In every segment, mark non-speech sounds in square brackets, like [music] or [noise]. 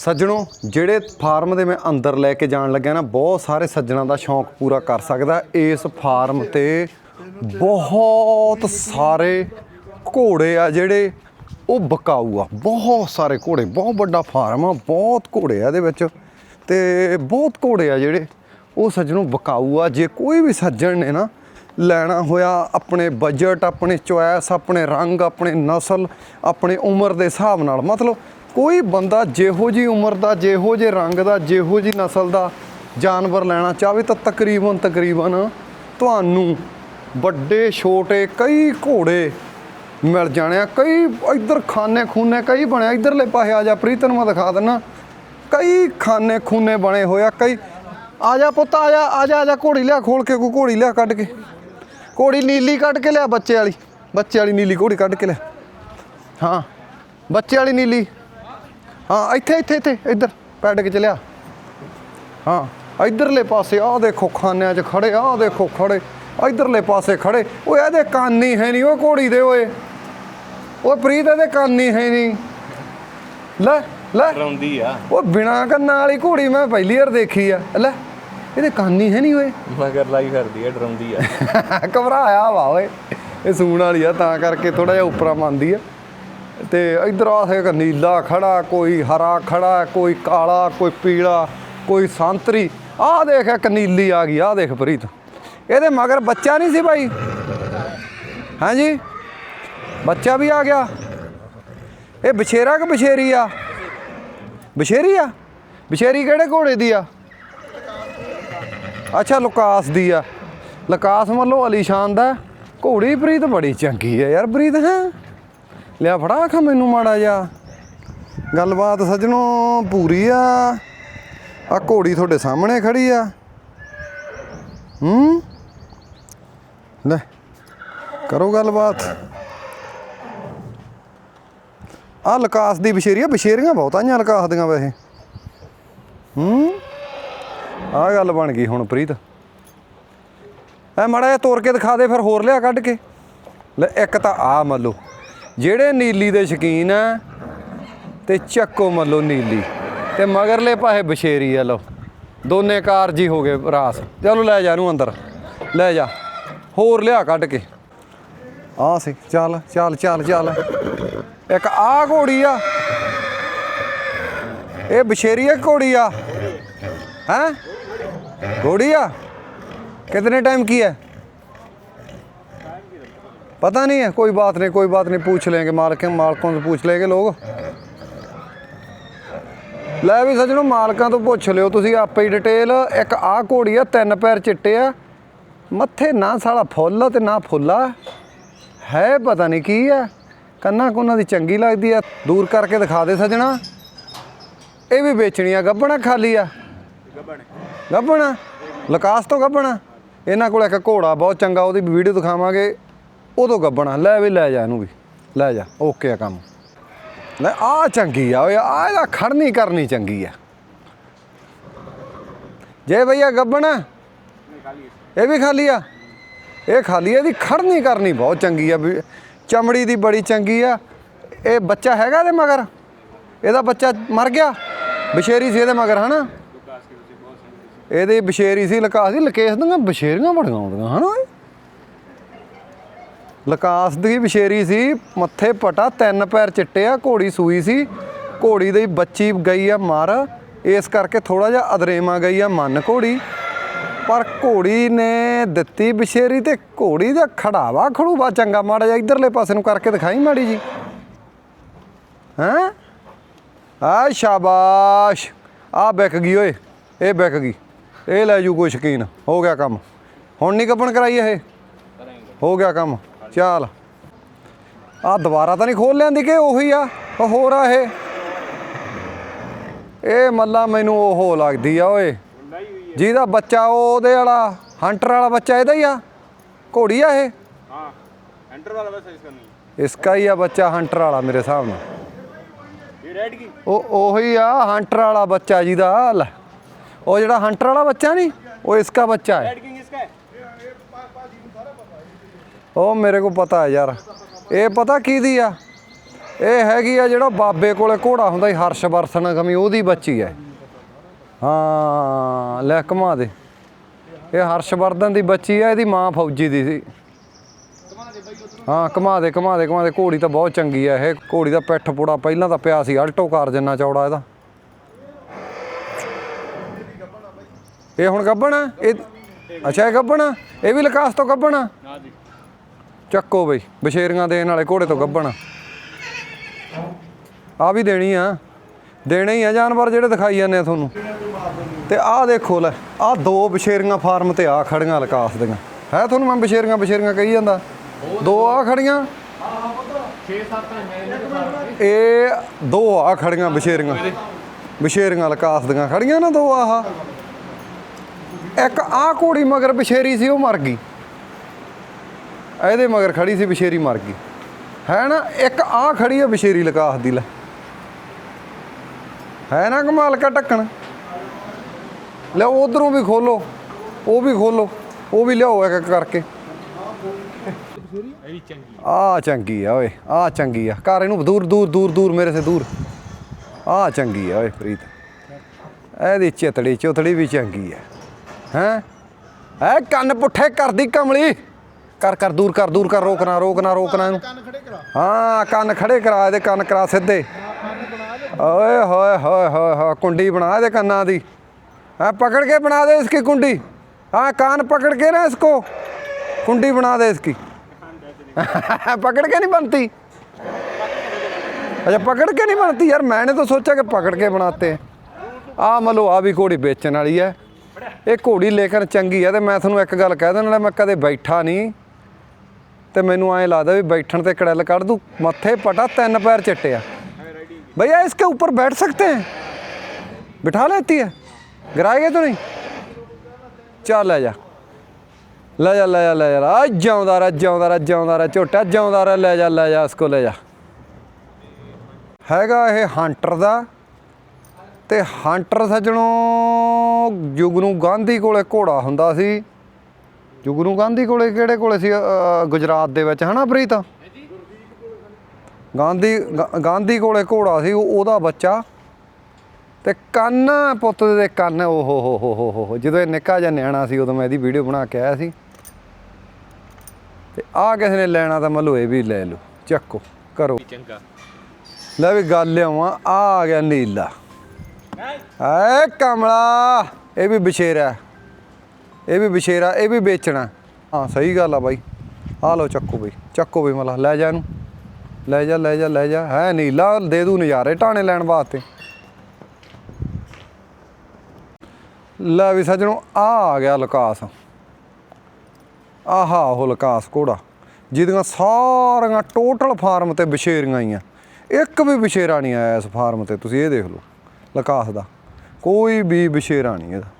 ਸੱਜਣੋ, ਜਿਹੜੇ ਫਾਰਮ ਦੇ ਮੈਂ ਅੰਦਰ ਲੈ ਕੇ ਜਾਣ ਲੱਗਿਆ ਨਾ, ਬਹੁਤ ਸਾਰੇ ਸੱਜਣਾ ਦਾ ਸ਼ੌਂਕ ਪੂਰਾ ਕਰ ਸਕਦਾ। ਇਸ ਫਾਰਮ ਤੇ ਬਹੁਤ ਸਾਰੇ ਘੋੜੇ ਆ ਜਿਹੜੇ ਉਹ ਬਕਾਊ ਆ। ਬਹੁਤ ਸਾਰੇ ਘੋੜੇ, ਬਹੁਤ ਵੱਡਾ ਫਾਰਮ ਆ, ਬਹੁਤ ਘੋੜੇ ਆ ਇਹਦੇ ਵਿੱਚ। ਤੇ ਬਹੁਤ ਘੋੜੇ ਆ ਜਿਹੜੇ ਉਹ ਸੱਜਣੋਂ ਬਕਾਊ ਆ। ਜੇ ਕੋਈ ਵੀ ਸੱਜਣ ਨੇ ਨਾ ਲੈਣਾ ਹੋਇਆ, ਆਪਣੇ ਬਜਟ ਆਪਣੇ ਚੁਆਇਸ ਆਪਣੇ ਰੰਗ, ਆਪਣੇ ਨਸਲ, ਆਪਣੇ ਉਮਰ ਦੇ ਹਿਸਾਬ ਨਾਲ, ਮਤਲਬ ਕੋਈ ਬੰਦਾ ਜਿਹੋ ਜੀ ਉਮਰ ਦਾ, ਜਿਹੋ ਜੇ ਰੰਗ ਦਾ, ਜਿਹੋ ਜੀ ਨਸਲ ਦਾ ਜਾਨਵਰ ਲੈਣਾ ਚਾਹਵੇ ਤਾਂ ਤਕਰੀਬਨ ਤਕਰੀਬਨ ਤੁਹਾਨੂੰ ਵੱਡੇ, ਛੋਟੇ, ਕਈ ਘੋੜੇ ਮਿਲ ਜਾਣੇ ਆ, ਕਈ ਇੱਧਰ ਖਾਨੇ ਖੂਨੇ ਕਈ ਬਣੇ ਇੱਧਰਲੇ ਪਾਸੇ ਆ ਜਾ ਪ੍ਰੀਤਨ ਮੈਂ ਦਿਖਾ ਦਿੰਨਾ। ਕਈ ਖਾਨੇ ਖੂਨੇ ਬਣੇ ਹੋਏ ਆ, ਕਈ ਆ ਜਾ ਪੁੱਤ, ਆ ਜਾ ਆ ਜਾ ਆ ਜਾ, ਘੋੜੀ ਲਿਆ ਖੋਲ ਕੇ, ਕੋਈ ਘੋੜੀ ਲਿਆ ਕੱਢ ਕੇ। ਘੋੜੀ ਨੀਲੀ ਕੱਢ ਕੇ ਲਿਆ ਬੱਚੇ ਵਾਲੀ ਬੱਚੇ ਵਾਲੀ ਨੀਲੀ ਘੋੜੀ ਕੱਢ ਕੇ ਲਿਆ। ਹਾਂ, ਬੱਚੇ ਵਾਲੀ ਨੀਲੀ। ਹਾਂ ਇੱਥੇ ਇੱਥੇ ਇੱਥੇ ਇੱਧਰ ਪੈਡ ਕੇ ਚਲਿਆ। ਹਾਂ ਇਧਰਲੇ ਪਾਸੇ ਆਹ ਦੇਖੋ ਖਾਨਿਆਂ 'ਚ ਖੜੇ ਆਹ ਦੇਖੋ ਖੜੇ ਇਧਰਲੇ ਪਾਸੇ ਖੜੇ। ਓਏ ਇਹਦੇ ਕੰਨ ਹੀ ਹੈ ਨਹੀਂ ਉਹ ਘੋੜੀ ਦੇ ਓਏ। ਓਏ ਪ੍ਰੀਤ ਇਹਦੇ ਕੰਨ ਹੀ ਹੈ ਨਹੀਂ। ਲੈ ਲੈ। ਡਰਾਉਂਦੀ ਆ। ਉਹ ਬਿਨਾ ਕੰਨਾਂ ਵਾਲੀ ਘੋੜੀ ਮੈਂ ਪਹਿਲੀ ਵਾਰ ਦੇਖੀ ਆ। ਲੈ ਇਹਦੇ ਕੰਨ ਹੀ ਹੈ ਨਹੀਂ ਓਏ। ਮਗਰ ਲਾਈ ਫਿਰਦੀ ਆ ਡਰਾਉਂਦੀ ਆ। [laughs] ਘਬਰਾਇਆ ਵਾ ਓਏ। ਇਹ ਸੂਣ ਵਾਲੀ ਆ ਤਾਂ ਕਰਕੇ ਥੋੜਾ ਜਿਹਾ ਉੱਪਰਾਂ ਮੰਨਦੀ ਆ। ਤੇ ਇਧਰ ਆ ਇੱਕ ਨੀਲਾ ਖੜਾ, ਕੋਈ ਹਰਾ ਖੜਾ, ਕੋਈ ਕਾਲਾ, ਕੋਈ ਪੀਲਾ, ਕੋਈ ਸੰਤਰੀ। ਆਹ ਦੇਖ ਇੱਕ ਨੀਲੀ ਆ ਗਈ, ਆਹ ਦੇਖ ਪ੍ਰੀਤ। ਇਹਦੇ ਮਗਰ ਬੱਚਾ ਨਹੀਂ ਸੀ ਭਾਈ ਹਾਂਜੀ? ਬੱਚਾ ਵੀ ਆ ਗਿਆ। ਇਹ ਬਛੇਰਾ ਕਿ ਬਛੇਰੀ ਆ? ਬਛੇਰੀ ਆ? ਬਛੇਰੀ ਕਿਹੜੇ ਘੋੜੇ ਦੀ ਆ? ਅੱਛਾ, ਲੁਕਾਸ ਦੀ ਆ। ਲੁਕਾਸ ਮੱਲੋ ਅਲੀਸ਼ਾਨ ਦਾ ਘੋੜੀ ਪ੍ਰੀਤ ਬੜੀ ਚੰਗੀ ਆ ਯਾਰ ਪ੍ਰੀਤ, ਹੈ? ਲਿਆ ਫੜਾ ਖਾ ਮੈਨੂੰ ਮਾੜਾ ਜਾ ਗੱਲਬਾਤ ਸੱਜਣੋ ਪੂਰੀ ਆ। ਆ ਘੋੜੀ ਤੁਹਾਡੇ ਸਾਹਮਣੇ ਖੜੀ ਆ। ਹੂੰ? ਲੈ, ਕਰੋ ਗੱਲਬਾਤ। ਆ ਲਕਾਸ ਦੀ ਬਸ਼ੇਰੀਆਂ ਬਸ਼ੇਰੀਆਂ ਬਹੁਤ ਆਈਆਂ ਲਕਾਸ ਦੀਆਂ ਵੈਸੇ। ਹੂੰ? ਆ ਗੱਲ ਬਣ ਗਈ ਹੁਣ ਪ੍ਰੀਤ। ਐ ਮੜਾ ਜਿਹਾ ਤੋੜ ਕੇ ਦਿਖਾ ਦੇ, ਫਿਰ ਹੋਰ ਲਿਆ ਕੱਢ ਕੇ। ਲੈ, ਇੱਕ ਤਾਂ ਆ ਮੱਲੋ ਜਿਹੜੇ ਨੀਲੀ ਦੇ ਸ਼ਕੀਨ ਆ, ਤੇ ਚੱਕੋ ਮੱਲੋ ਨੀਲੀ। ਤੇ ਮਗਰਲੇ ਪਾਸੇ ਬਸ਼ੇਰੀ ਆ, ਲਓ। ਦੋਨੇ ਕਾਰਜ ਹੀ ਹੋ ਗਏ ਰਾਸ। ਚਲੋ ਲੈ ਜਾ ਨੂੰ ਅੰਦਰ। ਲੈ ਜਾ। ਹੋਰ ਲਿਆ ਕੱਢ ਕੇ। ਆ ਸੀ, ਚੱਲ ਚੱਲ ਚੱਲ ਚੱਲ। ਇੱਕ ਆ ਘੋੜੀ ਆ। ਇਹ ਬਸ਼ੇਰੀਆ ਘੋੜੀ ਆ? ਹੈ? ਘੋੜੀ ਆ? ਕਿਤਨੇ ਟਾਈਮ ਕੀ ਹੈ? पता नहीं है कोई बात नहीं कोई बात नहीं पूछ लेंगे मालिक मालकों से पूछ लेंगे लोग ਲੈ ਵੀ ਸੱਜਣੋ ਮਾਲਕਾਂ ਤੋਂ ਪੁੱਛ ਲਿਓ ਤੁਸੀਂ ਆਪੇ ਹੀ ਡਿਟੇਲ ਇੱਕ ਆਹ ਘੋੜੀ ਆ ਤਿੰਨ ਪੈਰ ਚਿੱਟੇ ਆ ਮੱਥੇ ਨਾ ਸਾਲਾ ਫੁੱਲ ਆ ਤੇ ਨਾ ਫੁੱਲਾ ਹੈ ਪਤਾ ਨਹੀਂ ਕੀ ਆ ਕੰਨਾਂ ਕੁੰਨਾਂ ਦੀ ਚੰਗੀ ਲੱਗਦੀ ਆ ਦੂਰ ਕਰਕੇ ਦਿਖਾ ਦੇ ਸੱਜਣਾ ਇਹ ਵੀ ਵੇਚਣੀ ਆ ਗੱਬਣਾ ਖਾਲੀ ਆ ਗੱਬਣਾ ਲਕਾਸ ਤੋਂ ਗੱਬਣਾ ਇਹਨਾਂ ਕੋਲ ਇੱਕ ਘੋੜਾ ਬਹੁਤ ਚੰਗਾ ਉਹਦੀ ਵੀ ਵੀਡੀਓ ਦਿਖਾਵਾਂਗੇ ਉਦੋਂ ਗੱਬਣਾ, ਲੈ ਵੀ, ਲੈ ਜਾ ਇਹਨੂੰ ਵੀ, ਲੈ ਜਾ, ਓਕੇ ਆ ਕੰਮ। ਲੈ ਆ ਚੰਗੀ ਆ ਓਏ ਆ ਇਹਦਾ ਖੜਨੀ ਕਰਨੀ ਚੰਗੀ ਆ। ਜੇ ਭਈਆ ਗੱਬਣਾ, ਇਹ ਵੀ ਖਾਲੀ ਆ। ਇਹ ਖਾਲੀ ਆ, ਇਹਦੀ ਖੜਨੀ ਕਰਨੀ, ਬਹੁਤ ਚੰਗੀ ਆ ਵੀ, ਚਮੜੀ ਦੀ ਬੜੀ ਚੰਗੀ ਆ। ਇਹ ਬੱਚਾ ਹੈਗਾ ਇਹਦੇ ਮਗਰ? ਇਹਦਾ ਬੱਚਾ ਮਰ ਗਿਆ? ਬਸ਼ੇਰੀ ਸੀ ਇਹਦੇ ਮਗਰ, ਹਨਾ? ਇਹਦੀ ਬਸ਼ੇਰੀ ਸੀ ਲਕਾਸ ਦੀ ਲਕੇਸ਼ ਦੀਆਂ ਬਸ਼ੇਰੀਆਂ ਬੜੀਆਂ ਆਉਂਦੀਆਂ, ਹਨਾ ਓਏ? ਲਕਾਸ ਦੀ ਬਸ਼ੇਰੀ ਸੀ, ਮੱਥੇ ਪਟਾ, ਤਿੰਨ ਪੈਰ ਚਿੱਟੇ ਆ, ਘੋੜੀ ਸੂਈ ਸੀ। ਘੋੜੀ ਦੀ ਬੱਚੀ ਗਈ ਆ ਮਰ। ਇਸ ਕਰਕੇ ਥੋੜਾ ਜਿਹਾ ਅਦਰੇਮਾ ਗਈ ਆ ਮਨ ਘੋੜੀ। ਪਰ ਘੋੜੀ ਨੇ ਦਿੱਤੀ ਬਸ਼ੇਰੀ ਤੇ ਘੋੜੀ ਦਾ ਖੜਾਵਾ ਖੜੂਵਾ ਚੰਗਾ ਮਾੜਾ ਜਿਹਾ ਇਧਰਲੇ ਪਾਸੇ ਨੂੰ ਕਰਕੇ ਦਿਖਾਈ ਮਾੜੀ ਜੀ। ਹੈਂ? ਆ ਸ਼ਾਬਾਸ਼। ਆ ਵਿਕ ਗਈ ਓਏ, ਇਹ ਵਿਕ ਗਈ। ਇਹ ਲੈ ਜੂ ਕੋਈ ਸ਼ਕੀਨ। ਹੋ ਗਿਆ ਕੰਮ। ਹੁਣ ਨਹੀਂ ਕੱਪਣ ਕਰਾਈ ਇਹ? ਹੋ ਗਿਆ ਕੰਮ। ਚੱਲ। ਆ ਦੁਬਾਰਾ ਤਾਂ ਨਹੀਂ ਖੋਲ ਲੈਂਦੀ ਕਿ ਉਹੀ ਆ ਹੋਰ ਆ ਇਹ। ਇਹ ਮੱਲਾ ਮੈਨੂੰ ਉਹ ਲੱਗਦੀ ਆ ਓਏ ਜਿਹਦਾ ਬੱਚਾ ਉਹਦੇ ਵਾਲਾ ਹੰਟਰ ਵਾਲਾ ਬੱਚਾ ਇਹਦਾ ਹੀ ਆ। ਘੋੜੀ ਆ ਇਹ। ਇਸਕਾ ਹੀ ਆ ਬੱਚਾ ਹੰਟਰ ਵਾਲਾ ਮੇਰੇ ਹਿਸਾਬ ਨਾਲ। ਉਹ ਉਹੀ ਆ ਹੰਟਰ ਵਾਲਾ ਬੱਚਾ ਜਿਹਦਾ ਉਹ ਜਿਹੜਾ ਹੰਟਰ ਵਾਲਾ ਬੱਚਾ ਨਹੀਂ ਉਹ ਇਸਕਾ ਬੱਚਾ ਹੈ। ਉਹ ਮੇਰੇ ਕੋਲ ਪਤਾ ਹੈ ਯਾਰ। ਇਹ ਪਤਾ ਕਿਹਦੀ ਆ? ਇਹ ਹੈਗੀ ਆ ਜਿਹੜਾ ਬਾਬੇ ਕੋਲੇ ਘੋੜਾ ਹੁੰਦਾ ਸੀ, ਹਰਸ਼ ਵਰਸਨ ਉਹਦੀ ਬੱਚੀ ਹੈ ਹਾਂ ਲੈ ਘੁਮਾ ਦੇ। ਇਹ ਹਰਸ਼ਵਰਧਨ ਦੀ ਬੱਚੀ ਹੈ ਇਹਦੀ ਮਾਂ ਫੌਜੀ ਦੀ ਸੀ। ਹਾਂ, ਘੁਮਾ ਦੇ ਘੁਮਾ ਦੇ ਘੁਮਾ ਦੇ। ਘੋੜੀ ਤਾਂ ਬਹੁਤ ਚੰਗੀ ਹੈ ਇਹ। ਘੋੜੀ ਦਾ ਪਿੱਠ ਪੂੜਾ ਪਹਿਲਾਂ ਤਾਂ ਪਿਆ ਸੀ, ਅਲਟੋ ਕਾਰ ਜਿੰਨਾ ਚੌੜਾ ਇਹਦਾ। ਇਹ ਹੁਣ ਗੱਬਣ ਇਹ ਅੱਛਾ, ਇਹ ਗੱਬਣ ਇਹ ਵੀ ਲਕਾਸ ਤੋਂ ਗੱਬਣ ਹਾਂ ਜੀ। ਚੱਕੋ ਬਈ ਬਸ਼ੇਰੀਆਂ ਦੇਣ ਵਾਲੇ ਘੋੜੇ ਤੋਂ ਗੱਬਣ। ਆ ਵੀ ਦੇਣੀ ਆ। ਦੇਣੇ ਹੀ ਆ ਜਾਨਵਰ ਜਿਹੜੇ ਦਿਖਾਈ ਜਾਂਦੇ ਆ ਤੁਹਾਨੂੰ। ਤੇ ਆਹ ਦੇਖੋ ਲੈ, ਆਹ ਦੋ ਬਸ਼ੇਰੀਆਂ ਫਾਰਮ ਤੇ ਆ ਖੜੀਆਂ ਲਕਾਸ ਦੀਆਂ। ਹੈ ਤੁਹਾਨੂੰ ਮੈਂ ਬਸ਼ੇਰੀਆਂ ਬਸ਼ੇਰੀਆਂ ਕਹੀ ਜਾਂਦਾ? ਦੋ ਆ ਖੜੀਆਂ? ਇਹ ਦੋ ਆ ਖੜੀਆਂ ਬਸ਼ੇਰੀਆਂ ਬਸ਼ੇਰੀਆਂ ਲਕਾਸ ਦੀਆਂ ਖੜੀਆਂ ਨਾ ਦੋ ਆਹ। ਇੱਕ ਆ ਘੋੜੀ ਮਗਰ ਬਸ਼ੇਰੀ ਸੀ, ਉਹ ਮਰ ਗਈ। ਇਹਦੇ ਮਗਰ ਖੜੀ ਸੀ ਬਸ਼ੇਰੀ ਮਰ ਗਈ ਹੈ ਨਾ? ਇੱਕ ਆ ਖੜੀ ਹੈ ਬਸ਼ੇਰੀ ਲਕਾਸ ਦੀ ਲੈ। ਹੈ ਨਾ ਕਮਾਲ ਕਾ ਢੱਕਣ? ਲੈ ਉਧਰੋਂ ਵੀ ਖੋਲੋ, ਉਹ ਵੀ ਖੋਲੋ, ਉਹ ਵੀ ਲਿਆਓ ਇੱਕ ਕਰਕੇ। ਇਹ ਚੰਗੀ ਆ ਚੰਗੀ ਆ ਓਏ ਆ ਚੰਗੀ ਆ। ਘਰ ਇਹਨੂੰ ਦੂਰ ਦੂਰ ਦੂਰ ਦੂਰ ਮੇਰੇ ਸੇ ਦੂਰ। ਆ ਚੰਗੀ ਆ ਓਏ ਪ੍ਰੀਤ। ਇਹਦੀ ਚਿਤੜੀ ਚੁਤੜੀ ਵੀ ਚੰਗੀ ਆ। ਹੈ? ਐ ਕੰਨ ਪੁੱਠੇ ਕਰਦੀ ਕਮਲੀ। ਕਰ ਕਰ ਦੂਰ ਕਰ ਦੂਰ ਕਰ ਰੋਕਣਾ ਰੋਕਣਾ ਰੋਕਣਾ ਇਹਨੂੰ ਹਾਂ ਕੰਨ ਖੜੇ ਕਰਾ ਇਹਦੇ ਕੰਨ ਕਰਾ ਸਿੱਧੇ ਓਏ ਹੋਏ ਹੋਏ ਹੋਏ ਹੋਏ ਕੁੰਡੀ ਬਣਾ ਇਹਦੇ ਕੰਨਾਂ ਦੀ ਹਾਂ पकड़ के बना दे इसकी कुंडी हाँ कान पकड़ के ना इसको कुंडी बना दे इसकी पकड़ के नहीं बनती अच्छा पकड़ के नहीं बनती यार मैंने तो सोचा कि पकड़ के बनाते हैं ਆ ਮਲੋ ਆ ਵੀ ਘੋੜੀ ਵੇਚਣ ਵਾਲੀ ਹੈ ਇਹ ਘੋੜੀ ਲੇਕਿਨ ਚੰਗੀ ਹੈ ਤੇ ਮੈਂ ਤੁਹਾਨੂੰ ਇੱਕ ਗੱਲ ਕਹਿ ਦੇਣ ਮੈਂ ਕਦੇ ਬੈਠਾ ਨਹੀਂ ਤੇ ਮੈਨੂੰ ਐਂ ਲੱਗਦਾ ਵੀ ਬੈਠਣ ਤੇ ਕੜੈਲ ਕੱਢ ਦੂ ਮੱਥੇ ਪਟਾ ਤਿੰਨ ਪੈਰ ਚਿੱਟੇ ਆ भैया इसके ऊपर बैठ सकते हैं बिठा लेती है गिराएंगे तो नहीं ਚੱਲ ਲੈ ਜਾ ਲੈ ਜਾ ਲੈ ਜਾ ਲੈ ਜਾ ਆ ਜਿਉਂਦਾ ਰਹਿ ਜਿਉਂਦਾ ਰਹਿ ਜਿਉਂਦਾ ਰਹਿ ਝੋਟਾ ਜਿਉਂਦਾ ਰਹਿ ਲੈ ਜਾ ਲੈ ਜਾ ਇਸਕੋ ਲੈ ਜਾ ਹੈਗਾ ਇਹ ਹੰਟਰ ਦਾ ਤੇ ਹੰਟਰ ਸੱਜਣੋ ਜੁਗਨੂ ਗਾਂਧੀ ਕੋਲੇ ਘੋੜਾ ਹੁੰਦਾ ਸੀ ਜੁਗਨੂ ਗਾਂਧੀ ਕੋਲੇ ਕਿਹੜੇ ਕੋਲੇ ਸੀ ਗੁਜਰਾਤ ਦੇ ਵਿੱਚ ਹਨਾ ਪ੍ਰੀਤ? ਗਾਂਧੀ ਗਾਂਧੀ ਕੋਲੇ ਘੋੜਾ ਸੀ ਉਹ- ਉਹਦਾ ਬੱਚਾ। ਤੇ ਕੰਨ ਪੁੱਤ ਦੇ ਕੰਨ ਓ ਹੋ ਹੋ ਹੋ ਹੋ ਜਦੋਂ ਇਹ ਨਿੱਕਾ ਜਿਹਾ ਨਿਆਣਾ ਸੀ ਉਦੋਂ ਮੈਂ ਇਹਦੀ ਵੀਡੀਓ ਬਣਾ ਕੇ ਆਇਆ ਸੀ। ਤੇ ਆ ਕਿਸੇ ਨੇ ਲੈਣਾ ਤਾਂ ਮਲੋ ਇਹ ਵੀ ਲੈ ਲਓ ਚੱਕੋ ਕਰੋ। ਚੰਗਾ। ਲੈ ਵੀ ਗੱਲ ਲਿਆਵਾਂ ਆ ਆ ਗਿਆ ਨੀਲਾ। ਐ ਕਮਲਾ ਇਹ ਵੀ ਬਸ਼ੇਰਾ ਇਹ ਵੀ ਬਸ਼ੇਰਾ ਇਹ ਵੀ ਵੇਚਣਾ। ਹਾਂ, ਸਹੀ ਗੱਲ ਆ ਬਾਈ। ਆ ਲਓ ਚੱਕੋ ਬਈ ਚੱਕੋ ਬਈ ਮਲਾ, ਲੈ ਜਾ ਇਹਨੂੰ। ਲੈ ਜਾ ਲੈ ਜਾ ਲੈ ਜਾ। ਹੈ ਨੀਲਾ ਦੇ ਦੂ ਨਜ਼ਾਰੇ ਟਾਣੇ ਲੈਣ ਵਾਸਤੇ। ਲੈ ਵੀ ਸੱਜਣੋ ਆ ਆ ਗਿਆ ਲਕਾਸ। ਆਹਾ, ਉਹ ਲਕਾਸ ਘੋੜਾ। ਜਿਹਦੀਆਂ ਸਾਰੀਆਂ ਟੋਟਲ ਫਾਰਮ ਤੇ ਬਸ਼ੇਰੀਆਂ ਆਈਆਂ। ਇੱਕ ਵੀ ਬਸ਼ੇਰਾ ਨਹੀਂ ਆਇਆ ਇਸ ਫਾਰਮ ਤੇ, ਤੁਸੀਂ ਇਹ ਦੇਖ ਲਓ, ਲਕਾਸ ਦਾ। ਕੋਈ ਵੀ ਬਸ਼ੇਰਾ ਨਹੀਂ ਇਹਦਾ।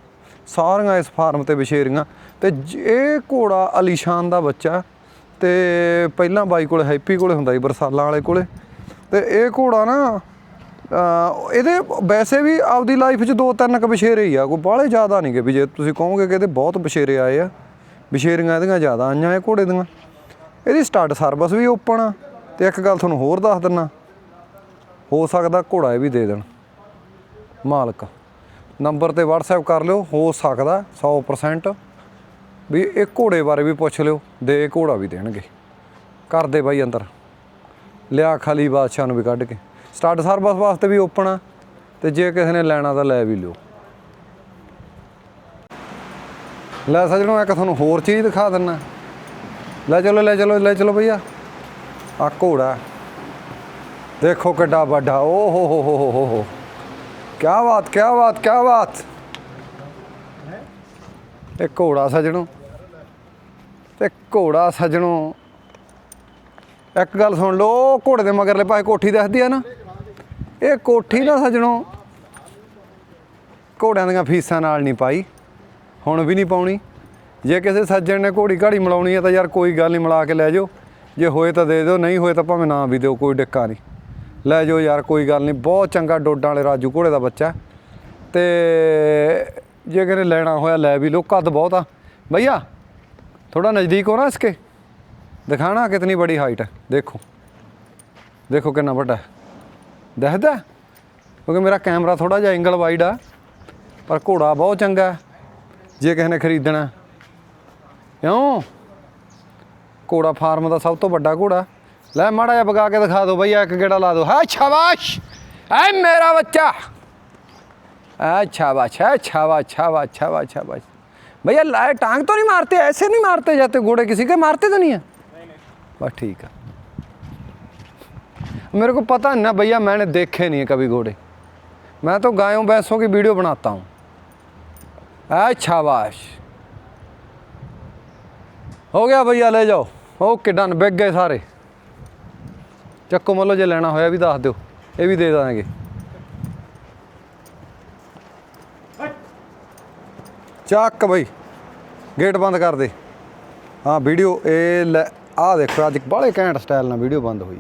ਸਾਰੀਆਂ ਇਸ ਫਾਰਮ ਤੇ ਬਸ਼ੇਰੀਆਂ ਤੇ ਜ- ਇਹ ਘੋੜਾ ਅਲੀਸ਼ਾਨ ਦਾ ਬੱਚਾ ਤੇ ਪਹਿਲਾਂ ਬਾਈ ਕੋਲ, ਹੈਪੀ ਕੋਲੇ ਹੁੰਦਾ ਸੀ, ਬਰਸਾਲਾਂ ਵਾਲੇ ਕੋਲੇ। ਤੇ ਇਹ ਘੋੜਾ ਨਾ ਇਹਦੇ ਵੈਸੇ ਵੀ ਆਪਦੀ ਲਾਈਫ 'ਚ ਦੋ ਤਿੰਨ ਕ ਬਸ਼ੇਰੇ ਹੀ ਆ। ਕੋਈ ਬਾਹਲੇ ਜ਼ਿਆਦਾ ਨਹੀਂ ਗੇ ਵੀ ਜੇ ਤੁਸੀਂ ਕਹੋਗੇ ਕਿ ਇਹਦੇ ਬਹੁਤ ਬਸ਼ੇਰੇ ਆਏ ਆ। ਬਸ਼ੇਰੀਆਂ ਇਹਦੀਆਂ ਜ਼ਿਆਦਾ ਆਈਆਂ ਇਹ ਘੋੜੇ ਦੀਆਂ। ਇਹਦੀ ਸਟਾਰਟ ਸਰਵਿਸ ਵੀ ਓਪਨ ਆ। ਤੇ ਇੱਕ ਗੱਲ ਤੁਹਾਨੂੰ ਹੋਰ ਦੱਸ ਦਿੰਨਾ। ਹੋ ਸਕਦਾ ਘੋੜਾ ਇਹ ਵੀ ਦੇ ਦੇਣ। ਮਾਲਕ। ਨੰਬਰ ਤੇ WhatsApp ਕਰ ਲਿਓ, ਹੋ ਸਕਦਾ 100% ਵੀ ਇਹ ਘੋੜੇ ਬਾਰੇ ਵੀ ਪੁੱਛ ਲਿਓ, ਦੇ ਘੋੜਾ ਵੀ ਦੇਣਗੇ। ਕਰ ਦੇ ਬਾਈ ਅੰਦਰ। ਲਿਆ ਖਾਲੀ ਬਾਦਸ਼ਾਹ ਨੂੰ ਵੀ ਕੱਢ ਕੇ। ਸਟਾਰਟ ਸਰਵਿਸ ਵਾਸਤੇ ਵੀ ਓਪਨ ਆ, ਤੇ ਜੇ ਕਿਸੇ ਨੇ ਲੈਣਾ ਤਾਂ ਲੈ ਵੀ ਲਿਓ। ਲੈ ਸੱਜਣੋ, ਇੱਕ ਤੁਹਾਨੂੰ ਹੋਰ ਚੀਜ਼ ਦਿਖਾ ਦਿੰਨਾ। ਲੈ ਚਲੋ ਲੈ ਚਲੋ ਲੈ ਚਲੋ ਭਈਆ। ਆ ਘੋੜਾ। ਦੇਖੋ ਕਿੱਡਾ ਵੱਡਾ। ਓ ਹੋ ਹੋ ਹੋ ਹੋ ਹੋ। ਕਿਆ ਬਾਤ ਕਿਆ ਬਾਤ ਕਿਆ ਬਾਤ। ਇਹ ਘੋੜਾ ਸੱਜਣੋ, ਤੇ ਘੋੜਾ ਸੱਜਣੋ। ਇੱਕ ਗੱਲ ਸੁਣ ਲਓ, ਘੋੜੇ ਦੇ ਮਗਰਲੇ ਪਾਸੇ ਕੋਠੀ ਦੱਸਦੀ ਆ ਨਾ। ਇਹ ਕੋਠੀ ਨਾ ਸੱਜਣੋ, ਘੋੜਿਆਂ ਦੀਆਂ ਫੀਸਾਂ ਨਾਲ ਨਹੀਂ ਪਾਈ, ਹੁਣ ਵੀ ਨਹੀਂ ਪਾਉਣੀ। ਜੇ ਕਿਸੇ ਸੱਜਣ ਨੇ ਘੋੜੀ ਘਾੜੀ ਮਿਲਾਉਣੀ ਹੈ ਤਾਂ ਯਾਰ ਕੋਈ ਗੱਲ ਨਹੀਂ, ਮਿਲਾ ਕੇ ਲੈ ਜਾਓ। ਜੇ ਹੋਏ ਤਾਂ ਦੇ ਦਿਓ, ਨਹੀਂ ਹੋਏ ਤਾਂ ਭਾਵੇਂ ਨਾ ਵੀ ਦਿਓ, ਕੋਈ ਡਿੱਕਾ ਨਹੀਂ। ਲੈ ਜਾਓ ਯਾਰ, ਕੋਈ ਗੱਲ ਨਹੀਂ, ਬਹੁਤ ਚੰਗਾ ਡੋਡਾਂ ਵਾਲੇ ਰਾਜੂ ਘੋੜੇ ਦਾ ਬੱਚਾ ਤੇ ਜੇ ਕਿਤੇ ਲੈਣਾ ਹੋਇਆ ਲੈ ਵੀ ਲੋ ਕੱਦ ਬਹੁਤ ਆ। ਬਈਆ ਥੋੜਾ ਨਜ਼ਦੀਕ ਹੋ ਨਾ ਇਸਕੇ ਦਿਖਾਣਾ ਕਿਤਨੀ ਬੜੀ ਹਾਈਟ ਹੈ। ਦੇਖੋ। ਦੇਖੋ ਕਿੰਨਾ ਵੱਡਾ ਹੈ। ਕਿਉਂਕਿ ਮੇਰਾ ਕੈਮਰਾ ਥੋੜਾ ਜਿਹਾ ਐਂਗਲ ਵਾਈਡ ਆ। ਪਰ ਘੋੜਾ ਬਹੁਤ ਚੰਗਾ ਜੇ ਕਿਸੇ ਨੇ ਖਰੀਦਣਾ ਕਿਉਂ? ਘੋੜਾ ਫਾਰਮ ਦਾ ਸਭ ਤੋਂ ਵੱਡਾ ਘੋੜਾ ले माड़ा जा पका के दिखा दो भैया एक गेड़ा ला दो है शाबाश है मेरा बच्चा है शाबाश है छावा छावा छावा शाबाश भैया लाए टांग तो नहीं मारते ऐसे नहीं मारते जाते घोड़े किसी के मारते तो नहीं है बस ठीक है मेरे को पता ना भैया मैंने देखे नहीं है कभी घोड़े मैं तो गायों भैंसों की वीडियो बनाता हूँ शाबाश हो गया भैया ले जाओ ओके डन बिक गए सारे ਚੱਕੋ ਮੱਲੋ ਜੇ ਲੈਣਾ ਹੋਇਆ ਵੀ ਦੱਸ ਦਿਓ, ਇਹ ਵੀ ਦੇ ਦਾਂਗੇ। ਚੱਕ ਬਈ, ਗੇਟ ਬੰਦ ਕਰ ਦੇ। ਹਾਂ, ਵੀਡੀਓ ਇਹ ਲੈ, ਆਹ ਦੇਖੋ, ਅੱਜ ਬਾਹਲੇ ਘੈਂਟ ਸਟਾਈਲ ਨਾਲ ਵੀਡੀਓ ਬੰਦ ਹੋਈ ਹੈ।